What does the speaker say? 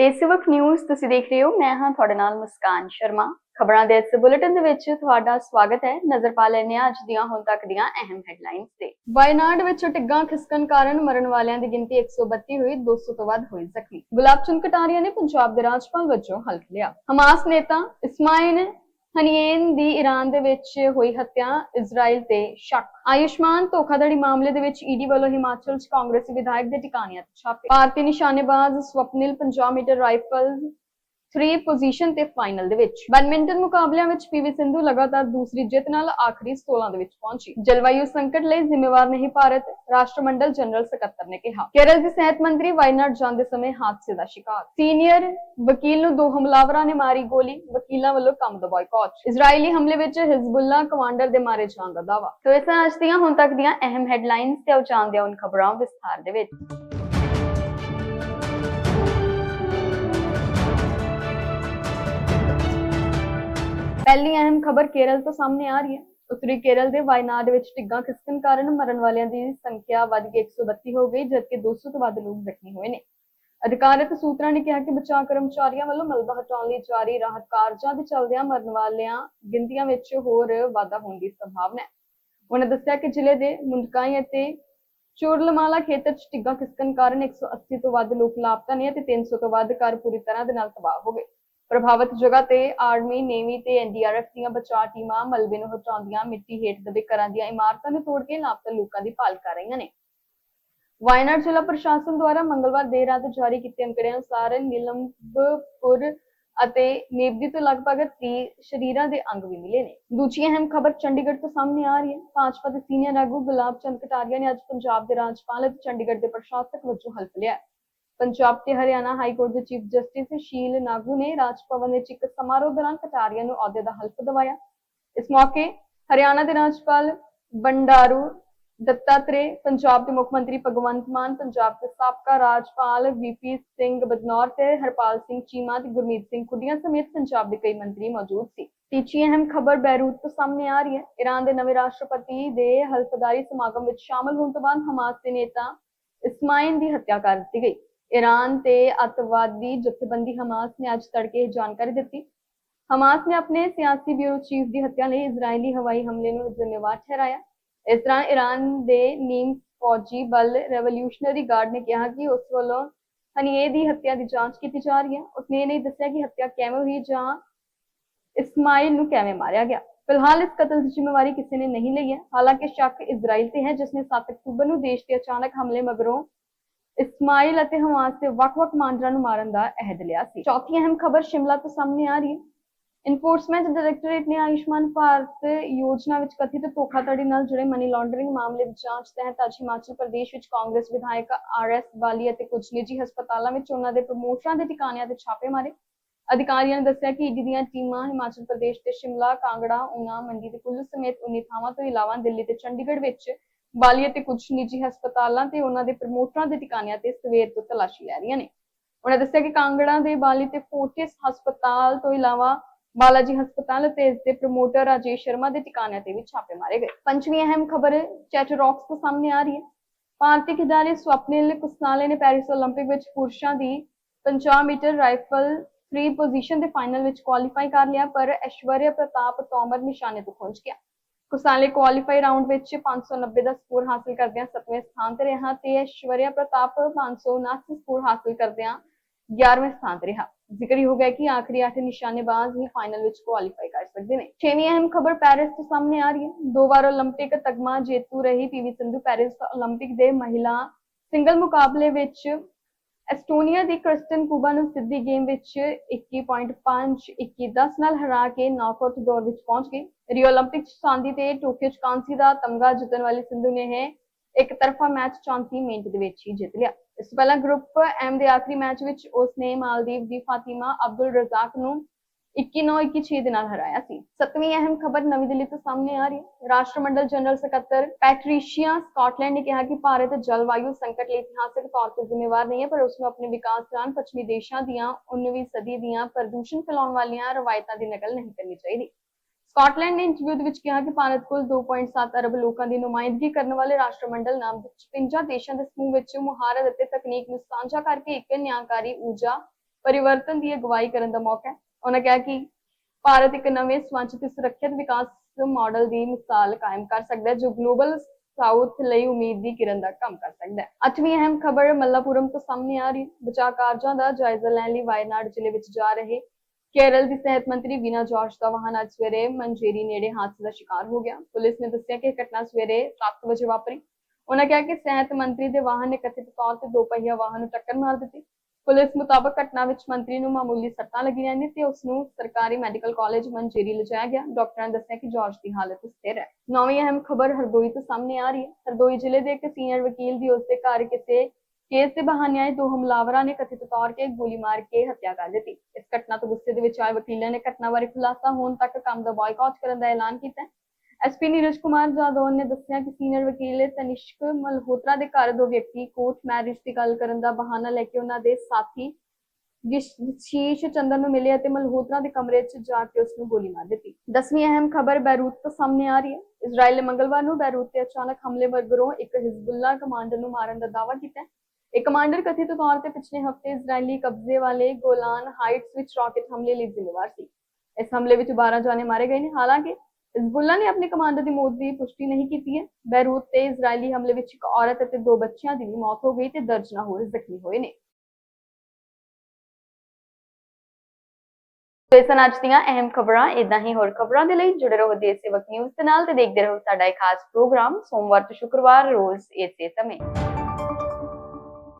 ਦੇਸਵਕ news ਤੁਸੀਂ ਦੇਖ ਰਹੇ ਹੋ, ਮੈਂ ਹਾਂ ਤੁਹਾਡੇ ਨਾਲ ਮੁਸਕਾਨ ਸ਼ਰਮਾ। ਖਬਰਾਂ ਦੇ ਇਸ ਬੁਲੇਟਿਨ ਦੇ ਵਿੱਚ ਤੁਹਾਡਾ ਸਵਾਗਤ ਹੈ। ਨਜ਼ਰ ਪਾ ਲੈਂਦੇ ਹਾਂ ਅੱਜ ਦੀਆਂ, ਹੁਣ ਤੱਕ ਦੀਆਂ ਅਹਿਮ ਹੈਡਲਾਈਨਸ ਤੇ। ਵਾਇਨਾਡ ਵਿੱਚ ਟਿੱਗਾਂ ਖਿਸਕਣ ਕਾਰਨ ਮਰਨ ਵਾਲਿਆਂ ਦੀ ਗਿਣਤੀ 132 ਹੋਈ 200 ਤੋਂ ਵੱਧ ਹੋਈ ਜ਼ਖਮੀ। ਗੁਲਾਬ ਚੰਦ ਕਟਾਰੀਆ ਨੇ ਪੰਜਾਬ ਦੇ ਰਾਜਪਾਲ ਵਜੋਂ ਹਲਫ ਲਿਆ। ਹਮਾਸ ਨੇਤਾ ਇਸਮਾਇਲ ਹਨੀਏਨ ਦੀ ਈਰਾਨ ਦੇ ਵਿੱਚ ਹੋਈ ਹੱਤਿਆ, ਇਜ਼ਰਾਈਲ ਤੇ ਸ਼ੱਕ। ਆਯੁਸ਼ਮਾਨ ਧੋਖਾਧੜੀ ਮਾਮਲੇ ਦੇ ਵਿੱਚ ਈਡੀ ਵੱਲੋਂ ਹਿਮਾਚਲ 'ਚ ਕਾਂਗਰਸੀ ਵਿਧਾਇਕ ਦੇ ਟਿਕਾਣਿਆਂ ਤੇ ਛਾਪੇ। ਭਾਰਤੀ ਨਿਸ਼ਾਨੇਬਾਜ਼ ਸਵਪਨਿਲ 50 ਮੀਟਰ ਰਾਈਫਲ 3 ਪੋਜੀਸ਼ਨ ਤੇ ਫਾਈਨਲ ਦੇ ਵਿੱਚ। ਬੈਡਮਿੰਟਨ ਮੁਕਾਬਲਿਆਂ ਵਿੱਚ ਪੀਵੀ ਸਿੰਧੂ ਲਗਾਤਾਰ ਦੂਸਰੀ ਜਿੱਤ ਨਾਲ ਆਖਰੀ 16 ਦੇ ਵਿੱਚ ਪਹੁੰਚੀ। ਜਲਵਾਯੂ ਸੰਕਟ ਲਈ ਜ਼ਿੰਮੇਵਾਰ ਨਹੀਂ ਭਾਰਤ, ਰਾਸ਼ਟਰਮੰਡਲ ਜਨਰਲ ਸਕੱਤਰ ਨੇ ਕਿਹਾ। ਕੇਰਲ ਦੇ ਸਿਹਤ ਮੰਤਰੀ ਵਾਇਨਾਡ ਜਾਂਦੇ ਸਮੇਂ ਹਾਦਸੇ ਦਾ ਸ਼ਿਕਾਰ। ਸੀਨੀਅਰ ਵਕੀਲ ਨੂੰ ਦੋ ਹਮਲਾਵਰਾਂ ਨੇ ਮਾਰੀ ਗੋਲੀ, ਵਕੀਲਾਂ ਵੱਲੋਂ ਕੰਮ ਦਾ ਬਾਇਕਾਟ ਇਜ਼ਰਾਈਲੀ ਹਮਲੇ ਵਿੱਚ ਹਿਜ਼ਬੁੱਲਾ ਕਮਾਂਡਰ ਦੇ ਮਾਰੇ ਜਾਣ ਦਾ ਦਾਅਵਾ। ਸੋ ਇਸ ਤਰ੍ਹਾਂ ਅੱਜ ਦੀਆਂ ਹੁਣ ਤੱਕ ਦੀਆਂ ਅਹਿਮ ਹੈਡਲਾਈਨਸ ਤੇ ਆਓ ਜਾਣਦੇ ਹਾਂ ਖਬਰਾਂ ਵਿਸਥਾਰ ਦੇ ਵਿੱਚ। ਪਹਿਲੀ ਅਹਿਮ ਖਬਰ ਕੇਰਲ ਤੋਂ ਸਾਹਮਣੇ ਆ ਰਹੀ ਹੈ। ਉੱਤਰੀ ਕੇਰਲ ਦੇ ਵਾਇਨਾਡ ਵਿੱਚ ਟਿੱਗਾਂ ਖਿਸਕਣ ਕਾਰਨ ਮਰਨ ਵਾਲਿਆਂ ਦੀ ਸੰਖਿਆ ਵੱਧ ਕੇ 132 ਹੋ ਗਈ, ਜਦਕਿ 200 ਤੋਂ ਵੱਧ ਲੋਕ ਜ਼ਖਮੀ ਹੋਏ ਨੇ। ਅਧਿਕਾਰਤ ਸੂਤਰਾਂ ਨੇ ਕਿਹਾ ਕਿ ਬਚਾਅ ਕਰਮਚਾਰੀਆਂ ਵੱਲੋਂ ਮਲਬਾ ਹਟਾਉਣ ਲਈ ਜਾਰੀ ਰਾਹਤ ਕਾਰਜਾਂ ਦੇ ਚੱਲਦਿਆਂ ਮਰਨ ਵਾਲਿਆਂ ਗਿਣਤੀਆਂ ਵਿੱਚ ਹੋਰ ਵਾਧਾ ਹੋਣ ਦੀ ਸੰਭਾਵਨਾ ਹੈ। ਉਹਨਾਂ ਦੱਸਿਆ ਕਿ ਜ਼ਿਲ੍ਹੇ ਦੇ ਮੁੰਡਕਾਈ ਅਤੇ ਚੋਰਲਮਾਲਾ ਖੇਤਰ 'ਚ ਟਿੱਗਾਂ ਖਿਸਕਣ ਕਾਰਨ 180 ਤੋਂ ਵੱਧ ਲੋਕ ਲਾਪਤਾ ਨੇ ਅਤੇ 300 ਤੋਂ ਵੱਧ ਘਰ ਪੂਰੀ ਤਰ੍ਹਾਂ ਦੇ ਨਾਲ ਤਬਾਹ ਹੋ ਗਏ। ਪ੍ਰਭਾਵਿਤ ਜਗ੍ਹਾ ਤੇ ਆਰਮੀ, ਨੇਵੀ ਤੇ ਐਨਡੀਆਰਐਫ ਦੀਆਂ ਬਚਾਅ ਟੀਮਾਂ ਮਲਬੇ ਨੂੰ ਹਟਾਉਂਦੀਆਂ, ਮਿੱਟੀ ਹੇਠ ਦਬੇ ਘਰਾਂ ਦੀਆਂ ਇਮਾਰਤਾਂ ਨੂੰ ਤੋੜ ਕੇ ਲਾਪਤਾ ਲੋਕਾਂ ਦੀ ਭਾਲ ਕਰ ਰਹੀਆਂ ਨੇ। ਵਾਇਨਾਡ ਜ਼ਿਲ੍ਹਾ ਪ੍ਰਸ਼ਾਸਨ ਦੁਆਰਾ ਮੰਗਲਵਾਰ ਦੇਰ ਰਾਤ ਜਾਰੀ ਕੀਤੇ ਅੰਕੜਿਆਂ ਅਨੁਸਾਰ ਨੀਲਮਪੁਰ ਅਤੇ ਨੇਬਦੀ ਤੋਂ ਲਗਭਗ 30 ਸ਼ਰੀਰਾਂ ਦੇ ਅੰਗ ਵੀ ਮਿਲੇ ਨੇ। ਦੂਜੀ ਅਹਿਮ ਖਬਰ ਚੰਡੀਗੜ੍ਹ ਤੋਂ ਸਾਹਮਣੇ ਆ ਰਹੀ ਹੈ। ਭਾਜਪਾ ਦੇ ਸੀਨੀਅਰ ਆਗੂ ਗੁਲਾਬ ਚੰਦ ਕਟਾਰੀਆ ਨੇ ਅੱਜ ਪੰਜਾਬ ਦੇ ਰਾਜਪਾਲ ਅਤੇ ਚੰਡੀਗੜ੍ਹ ਦੇ ਪ੍ਰਸ਼ਾਸਕ ਵਜੋਂ ਹਲਫ ਲਿਆ ਪੰਜਾਬ ਤੇ ਹਰਿਆਣਾ ਹਾਈ ਕੋਰਟ ਦੇ ਚੀਫ ਜਸਟਿਸ ਸ਼ੀਲ ਨਾਗੂ ਨੇ ਰਾਜ ਭਵਨ ਵਿੱਚ ਇੱਕ ਸਮਾਰੋਹ ਦੌਰਾਨ ਕਟਾਰੀਆ ਨੂੰ ਅਹੁਦੇ ਦਾ ਹਲਫ ਦਿਵਾਇਆ। ਇਸ ਮੌਕੇ ਹਰਿਆਣਾ ਦੇ ਰਾਜਪਾਲ ਬੰਡਾਰੂ ਦੱਤਾਤਰੇ ਪੰਜਾਬ ਦੇ ਮੁੱਖ ਮੰਤਰੀ ਭਗਵੰਤ ਮਾਨ, ਪੰਜਾਬ ਦੇ ਸਾਬਕਾ ਰਾਜਪਾਲ ਵੀਪੀ ਸਿੰਘ ਬਦਨੌਰ ਤੇ ਹਰਪਾਲ ਸਿੰਘ ਚੀਮਾ ਤੇ ਗੁਰਮੀਤ ਸਿੰਘ ਖੁੱਡੀਆਂ ਸਮੇਤ ਪੰਜਾਬ ਦੇ ਕਈ ਮੰਤਰੀ ਮੌਜੂਦ ਸੀ। ਤੀਜੀ ਅਹਿਮ ਖਬਰ ਬੈਰੂਤ ਤੋਂ ਸਾਹਮਣੇ ਆ ਰਹੀ ਹੈ। ਈਰਾਨ ਦੇ ਨਵੇਂ ਰਾਸ਼ਟਰਪਤੀ ਦੇ ਹਲਫਦਾਰੀ ਸਮਾਗਮ ਵਿੱਚ ਸ਼ਾਮਲ ਹੋਣ ਤੋਂ ਬਾਅਦ ਹਮਾਸ ਦੇ ਨੇਤਾ ਇਸਮਾਇਲ ਦੀ ਹੱਤਿਆ ਕਰ ਦਿੱਤੀ ਗਈ। ਈਰਾਨ ਤੇ ਅੱਤਵਾਦੀ ਜਥੇਬੰਦੀ ਹਮਾਸ ਨੇ ਅੱਜ ਤੜਕੇ ਜਾਣਕਾਰੀ ਦਿੱਤੀ। ਹਮਾਸ ਨੇ ਆਪਣੇ ਸਿਆਸੀ ਬਿਊਰੋ ਚੀਫ ਦੀ ਹੱਤਿਆ ਲਈ ਇਜ਼ਰਾਈਲੀ ਹਵਾਈ ਹਮਲੇ ਨੂੰ ਜ਼ਿੰਮੇਵਾਰ ਠਹਿਰਾਇਆ। ਇਸ ਤਰ੍ਹਾਂ ਈਰਾਨ ਦੇ ਨੀਮ ਫੌਜੀ ਬਲ ਰੈਵੋਲੂਸ਼ਨਰੀ ਗਾਰਡ ਨੇ ਕਿਹਾ ਕਿ ਉਸ ਵੱਲੋਂ ਹਨੀਏ ਦੀ ਹੱਤਿਆ ਦੀ ਜਾਂਚ ਕੀਤੀ ਜਾ ਰਹੀ ਹੈ। ਉਸਨੇ ਇਹ ਨਹੀਂ ਦੱਸਿਆ ਕਿ ਹੱਤਿਆ ਕਿਵੇਂ ਹੋਈ ਜਾਂ ਇਸਮਾਇਲ ਨੂੰ ਕਿਵੇਂ ਮਾਰਿਆ ਗਿਆ। ਫਿਲਹਾਲ ਇਸ ਕਤਲ ਦੀ ਜ਼ਿੰਮੇਵਾਰੀ ਕਿਸੇ ਨੇ ਨਹੀਂ ਲਈ ਹੈ। ਹਾਲਾਂਕਿ ਸ਼ੱਕ ਇਜ਼ਰਾਈਲ ਤੇ ਹੈ, ਜਿਸ ਨੇ 7 ਅਕਤੂਬਰ ਨੂੰ ਦੇਸ਼ ਦੇ ਅਚਾਨਕ ਹਮਲੇ ਮਗਰੋਂ ਇਸਮਾਇਲ ਅਤੇ ਹਮਾਸ ਦੇ ਵੱਖ-ਵੱਖ ਕਮਾਂਡਰਾਂ ਨੂੰ ਮਾਰਨ ਦਾ ਅਹਿਦ ਲਿਆ ਸੀ। ਚੌਥੀ ਅਹਿਮ ਖਬਰ ਸ਼ਿਮਲਾ ਤੋਂ ਸਾਹਮਣੇ ਆ ਰਹੀ ਹੈ। ਇਨਫੋਰਸਮੈਂਟ ਡਾਇਰੈਕਟੋਰੇਟ ਨੇ ਆਯੁਸ਼ਮਾਨ ਭਾਰਤ ਯੋਜਨਾ ਵਿੱਚ ਕਥਿਤ ਧੋਖਾਧੜੀ ਨਾਲ ਜੁੜੇ ਮਨੀ ਲਾਂਡਰਿੰਗ ਮਾਮਲੇ ਦੀ ਜਾਂਚ ਤਹਿਤ ਅੱਜ ਹਿਮਾਚਲ ਪ੍ਰਦੇਸ਼ ਵਿੱਚ ਕਾਂਗਰਸ ਵਿਧਾਇਕ ਆਰ.ਐਸ. ਬਾਲੀ ਅਤੇ ਕੁਝ ਨਿੱਜੀ ਹਸਪਤਾਲਾਂ ਵਿੱਚ ਉਹਨਾਂ ਦੇ ਪ੍ਰਮੋਟਰਾਂ ਦੇ ਟਿਕਾਣਿਆਂ ਤੇ ਛਾਪੇ ਮਾਰੇ। ਅਧਿਕਾਰੀਆਂ ਨੇ ਦੱਸਿਆ ਕਿ ਈਡੀ ਦੀਆਂ ਟੀਮਾਂ ਹਿਮਾਚਲ ਪ੍ਰਦੇਸ਼ ਦੇ ਸ਼ਿਮਲਾ, ਕਾਂਗੜਾ, ਊਨਾ, ਮੰਡੀ ਤੇ ਕੁੱਲੂ ਸਮੇਤ 19 ਥਾਵਾਂ ਤੋਂ ਇਲਾਵਾ ਦਿੱਲੀ ਤੇ ਚੰਡੀਗੜ੍ਹ ਵਿੱਚ ਬਾਲੀ ਅਤੇ ਕੁਝ ਨਿੱਜੀ ਹਸਪਤਾਲਾਂ ਤੇ ਉਹਨਾਂ ਦੇ ਪ੍ਰਮੋਟਰਾਂ ਦੇ ਟਿਕਾਣਿਆਂ ਤੇ ਸਵੇਰ ਤੋਂ ਤਲਾਸ਼ੀ ਲੈ ਰਹੀਆਂ ਨੇ ਉਹਨਾਂ ਦੱਸਿਆ ਕਿ ਕਾਂਗੜਾ ਦੇ ਬਾਲੀ ਤੇ ਫੋਰਟਿਸ ਹਸਪਤਾਲ ਤੋਂ ਇਲਾਵਾ ਬਾਲਾਜੀ ਹਸਪਤਾਲ ਅਤੇ ਇਸ ਦੇ ਪ੍ਰਮੋਟਰ ਰਾਜੇਸ਼ ਸ਼ਰਮਾ ਦੇ ਟਿਕਾਣਿਆਂ ਤੇ ਵੀ ਛਾਪੇ ਮਾਰੇ ਗਏ ਪੰਜਵੀਂ ਅਹਿਮ ਖਬਰ ਚੈਟਰੌਕਸ ਤੋਂ ਸਾਹਮਣੇ ਆ ਰਹੀ ਹੈ ਭਾਰਤੀ ਖਿਡਾਰੀ ਸਵਪਨਿਲ ਕੁਸਨਾਲੇ ਨੇ ਪੈਰਿਸ 올림픽 ਵਿੱਚ ਪੁਰਸ਼ਾਂ ਦੀ 50 ਮੀਟਰ ਰਾਈਫਲ 3 ਪੋਜੀਸ਼ਨ ਦੇ ਫਾਈਨਲ ਵਿੱਚ ਕੁਆਲੀਫਾਈ ਕਰ ਲਿਆ ਪਰ ਐਸ਼ਵਰਿਆ ਪ੍ਰਤਾਪ ਤੋਮਰ ਨਿਸ਼ਾਨੇ ਤੋਂ ਖੁੰਝ ਗਿਆ ਕੁਸਾਲੇ ਕੁਆਲੀਫਾਈ ਰਾਊਂਡ ਵਿੱਚ 590 ਦਾ ਸਕੋਰ ਹਾਸਲ ਕਰਦਿਆਂ 7ਵੇਂ ਸਥਾਨ ਤੇ ਰਿਹਾ ਤੇ ਐਸ਼ਵਰਿਆ ਪ੍ਰਤਾਪ 579 ਸਕੋਰ ਹਾਸਲ ਕਰਦਿਆਂ 11ਵੇਂ ਸਥਾਨ ਤੇ ਰਿਹਾ ਜ਼ਿਕਰ ਹੀ ਹੋ ਗਿਆ ਕਿ ਆਖਰੀ 8 ਨਿਸ਼ਾਨੇਬਾਜ਼ ਹੀ ਫਾਈਨਲ ਵਿੱਚ ਕੁਆਲੀਫਾਈ ਕਰ ਸਕਦੇ ਨੇ ਛੇਵੀਂ ਅਹਿਮ ਖਬਰ ਪੈਰਿਸ ਤੋਂ ਸਾਹਮਣੇ ਆ ਰਹੀ ਹੈ ਦੋ ਵਾਰ 올림픽 ਤਗਮਾ ਜੇਤੂ ਰਹੀ ਪੀਵੀ ਸਿੰਧੂ ਪੈਰਿਸ 올림픽 ਦੇ ਮਹਿਲਾ ਸਿੰਗਲ ਮੁਕਾਬਲੇ ਵਿੱਚ ਐਸਟੋਨੀਆ ਦੀ ਕ੍ਰਿਸਟਨ ਕੁਬਾ ਨੂੰ ਸਿੱਧੀ ਗੇਮ ਵਿੱਚ 21.5 21-10 ਨਾਲ ਹਰਾ ਕੇ ਨੌਕਆਊਟ ਦੌਰ ਵਿੱਚ ਪਹੁੰਚ ਗਈ ਰੀਓ 올림픽 'ਚ ਚਾਂਦੀ ਤੇ ਟੋਕੀਓ 'ਚ ਕਾਂਸੀ ਦਾ ਤਮਗਾ ਜਿੱਤਣ ਵਾਲੀ ਸਿੰਧੂ ਨੇ ਇਹ ਇੱਕ ਤਰਫਾ ਮੈਚ 34 ਮਿੰਟ ਦੇ ਵਿੱਚ ਹੀ ਜਿੱਤ ਲਿਆ ਇਸ ਤੋਂ ਪਹਿਲਾਂ ਗਰੁੱਪ ਐਮ ਦੇ ਆਖਰੀ ਮੈਚ ਵਿੱਚ ਉਸਨੇ ਮਾਲਦੀਵ ਦੀ ਫਾਤਿਮਾ ਅਬਦੁਲ ਰਜ਼ਾਕ ਨੂੰ 21-9-21 ਦੇ ਨਾਲ ਹਰਾਇਆ ਸੀ। ਸੱਤਵੀਂ ਅਹਿਮ ਖਬਰ ਨਵੀਂ ਦਿੱਲੀ ਤੋਂ ਸਾਹਮਣੇ ਆ ਰਹੀ ਹੈ। ਰਾਸ਼ਟਰਮੰਡਲ ਜਨਰਲ ਸਕੱਤਰ ਪੈਟਰੀਸ਼ੀਆ ਸਕਾਟਲੈਂਡ ਨੇ ਕਿਹਾ ਕਿ ਭਾਰਤ ਜਲਵਾਯੂ ਸੰਕਟ ਲਈ ਇਤਿਹਾਸਕ ਤੌਰ ਤੇ ਜ਼ਿੰਮੇਵਾਰ ਨਹੀਂ ਹੈ, ਪਰ ਉਸ ਨੂੰ ਆਪਣੇ ਵਿਕਾਸ ਦੌਰਾਨ ਪੱਛਮੀ ਦੇਸ਼ਾਂ ਦੀਆਂ 19ਵੀਂ ਸਦੀ ਦੀਆਂ ਪ੍ਰਦੂਸ਼ਣ ਫੈਲਾਉਣ ਵਾਲੀਆਂ ਰਵਾਇਤਾਂ ਦੀ ਨਕਲ ਨਹੀਂ ਕਰਨੀ ਚਾਹੀਦੀ। ਸਕਾਟਲੈਂਡ ਨੇ ਇੰਟਰਵਿਊ ਦੇ ਵਿੱਚ ਕਿਹਾ ਕਿ ਭਾਰਤ ਕੋਲ 2.7 ਅਰਬ ਲੋਕਾਂ ਦੀ ਨੁਮਾਇੰਦਗੀ ਕਰਨ ਵਾਲੇ ਰਾਸ਼ਟਰਮੰਡਲ ਨਾਮ ਦੇ 56 ਦੇਸ਼ਾਂ ਦੇ ਸਮੂਹ ਵਿੱਚ ਮੁਹਾਰਤ ਅਤੇ ਤਕਨੀਕ ਨੂੰ ਸਾਂਝਾ ਕਰਕੇ ਇੱਕ ਨਿਆਂਕਾਰੀ ਊਰਜਾ ਪਰਿਵਰਤਨ ਦੀ ਅਗਵਾਈ ਕਰਨ ਦਾ ਮੌਕਾ ਹੈ। ਉਹਨਾਂ ਕਿਹਾ ਕਿ ਭਾਰਤ ਇੱਕ ਨਵੇਂ ਸਵੰਚ ਤੇ ਸੁਰੱਖਿਅਤ ਵਿਕਾਸ ਮਾਡਲ ਦੀ ਮਿਸਾਲ ਕਾਇਮ ਕਰ ਸਕਦਾ ਹੈ, ਜੋ ਗਲੋਬਲ ਸਾਊਥ ਲਈ ਉਮੀਦ ਦੀ ਕਿਰਨ ਦਾ ਕੰਮ ਕਰ ਸਕਦਾ ਹੈ। ਅੱਠਵੀਂ ਅਹਿਮ ਖਬਰ ਮੱਲਾਪੁਰਮ ਤੋਂ ਸਾਹਮਣੇ ਆ ਰਹੀ ਬਚਾਅ ਕਾਰਜਾਂ ਦਾ ਜਾਇਜ਼ਾ ਲੈਣ ਲਈ ਵਾਇਨਾਡ ਜ਼ਿਲ੍ਹੇ ਵਿੱਚ ਜਾ ਰਹੇ ਕੇਰਲ ਦੀ ਸਿਹਤ ਮੰਤਰੀ ਵੀਨਾ ਜਾਰਜ ਦਾ ਵਾਹਨ ਅੱਜ ਸਵੇਰੇ ਮੰਜੇਰੀ ਨੇੜੇ ਹਾਦਸੇ ਦਾ ਸ਼ਿਕਾਰ ਹੋ ਗਿਆ। ਪੁਲਿਸ ਨੇ ਦੱਸਿਆ ਕਿ ਇਹ ਘਟਨਾ ਸਵੇਰੇ 7 ਵਜੇ ਵਾਪਰੀ। ਉਹਨਾਂ ਕਿਹਾ ਕਿ ਸਿਹਤ ਮੰਤਰੀ ਦੇ ਵਾਹਨ ਨੇ ਕਥਿਤ ਤੌਰ ਤੇ ਦੋ ਪਹੀਆ ਵਾਹਨ ਨੂੰ ਟੱਕਰ ਮਾਰ ਦਿੱਤੀ। ਪੁਲਿਸ ਮੁਤਾਬਕ ਘਟਨਾ ਵਿੱਚ ਮੰਤਰੀ ਨੂੰ ਮਾਮੂਲੀ ਸੱਟਾਂ ਲੱਗੀਆਂ ਨੇ ਤੇ ਉਸ ਨੂੰ ਸਰਕਾਰੀ ਮੈਡੀਕਲ ਕਾਲਜ ਮੰਜੇਰੀ ਲਿਜਾਇਆ ਗਿਆ। ਡਾਕਟਰਾਂ ਨੇ ਦੱਸਿਆ ਕਿ ਜਾਰਜ ਦੀ ਹਾਲਤ ਸਥਿਰ ਹੈ। ਨੌਵੀਂ ਅਹਿਮ ਖਬਰ ਹਰਦੋਈ ਤੋਂ ਸਾਹਮਣੇ ਆ ਰਹੀ ਹੈ। ਹਰਦੋਈ ਜ਼ਿਲ੍ਹੇ ਦੇ ਇੱਕ ਸੀਨੀਅਰ ਵਕੀਲ ਦੀ ਉਸ ਦੇ ਘਰ ਕਿਸੇ ਕੇਸ ਦੇ ਬਹਾਨੇ ਆਏ। ਦੋ ਹਮਲਾਵਰਾਂ ਨੇ ਕਥਿਤ ਤੌਰ ਤੇ ਗੋਲੀ ਮਾਰ ਕੇ ਹੱਤਿਆ ਕਰ ਦਿੱਤੀ। ਇਸ ਘਟਨਾ ਤੋਂ ਗੁੱਸੇ ਦੇ ਵਿੱਚ ਆਏ ਵਕੀਲਾਂ ਨੇ ਘਟਨਾ ਬਾਰੇ ਖੁਲਾਸਾ ਹੋਣ ਤੱਕ ਕੰਮ ਦਾ ਬਾਈਕਾਟ ਕਰਨ ਦਾ ਐਲਾਨ ਕੀਤਾ ਐਸਪੀ ਨੀਰਜ ਕੁਮਾਰ ਜਾਦਵ ਨੇ ਦੱਸਿਆ ਕਿ ਸੀਨੀਅਰ ਵਕੀਲ ਤਨਿਸ਼ਕ ਮਲਹੋਤਰਾ ਦੇ ਘਰ ਦੋ ਵਿਅਕਤੀ ਕੋਰਟ ਮੈਰਿਜ ਦੀ ਗੱਲ ਕਰਨ ਦਾ ਬਹਾਨਾ ਲੈ ਕੇ ਉਹਨਾਂ ਦੇ ਸਾਥੀ ਸ਼ੀਸ਼ ਚੰਦਰ ਨੂੰ ਮਿਲੇ ਅਤੇ ਮਲਹੋਤਰਾ ਦੇ ਕਮਰੇ 'ਚ ਜਾ ਕੇ ਉਸ ਨੂੰ ਗੋਲੀ ਮਾਰ ਦਿੱਤੀ। ਦਸਵੀਂ ਅਹਿਮ ਖਬਰ ਬੈਰੂਤ ਤੋਂ ਸਾਹਮਣੇ ਆ ਰਹੀ ਹੈ। ਇਜ਼ਰਾਈਲ ਨੇ ਮੰਗਲਵਾਰ ਨੂੰ ਬੈਰੂਤ ਤੇ ਅਚਾਨਕ ਹਮਲੇ ਵਰਗਰੋਂ ਇੱਕ ਹਿਜ਼ਬੁੱਲਾ ਕਮਾਂਡਰ ਨੂੰ ਮਾਰਨ ਦਾ ਦਾਅਵਾ ਕੀਤਾ ਇਹ ਕਮਾਂਡਰ ਕਥਿਤ ਤੌਰ ਤੇ ਪਿਛਲੇ ਹਫ਼ਤੇ ਇਜ਼ਰਾਈਲੀ ਕਬਜ਼ੇ ਵਾਲੇ ਗੋਲਾਨ ਹਾਈਟਸ ਵਿੱਚ ਰਾਕੇਟ ਹਮਲੇ ਲਈ ਜ਼ਿੰਮੇਵਾਰ ਸੀ। ਇਸ ਹਮਲੇ ਵਿੱਚ 12 ਜਾਨੇ ਮਾਰੇ ਗਏ ਨੇ। ਹਾਲਾਂਕਿ ਹਿਜ਼ਬੁੱਲਾ ਨੇ ਆਪਣੇ ਕਮਾਂਡਰ ਦੀ ਮੌਤ ਦੀ ਪੁਸ਼ਟੀ ਨਹੀਂ ਕੀਤੀ ਹੈ। ਬੈਰੂਤ ਤੇ ਇਜ਼ਰਾਈਲੀ ਹਮਲੇ ਵਿੱਚ ਇੱਕ ਔਰਤ ਅਤੇ ਦੋ ਬੱਚਿਆਂ ਦੀ ਮੌਤ ਹੋ ਗਈ ਤੇ ਦਰਜਨਾਂ ਹੋਰ ਜ਼ਖਮੀ ਹੋਏ ਨੇ। ਤੇ ਇਸ ਹਨ ਅੱਜ ਦੀਆਂ ਅਹਿਮ ਖਬਰਾਂ। ਇਦਾਂ ਹੀ ਹੋਰ ਖਬਰਾਂ ਦੇ ਲਈ ਜੁੜੇ ਰਹੋ ਦੇਸ਼ ਸੇਵਕ ਨਿਊਜ਼ ਦੇ ਨਾਲ ਤੇ ਦੇਖਦੇ ਰਹੋ ਸਾਡਾ ਇਹ ਖਾਸ ਪ੍ਰੋਗਰਾਮ। ਸੋਮਵਾਰ ਤੋਂ ਸ਼ੁੱਕਰਵਾਰ ਰੋਜ਼ ਇਸੇ ਸਮੇਂ।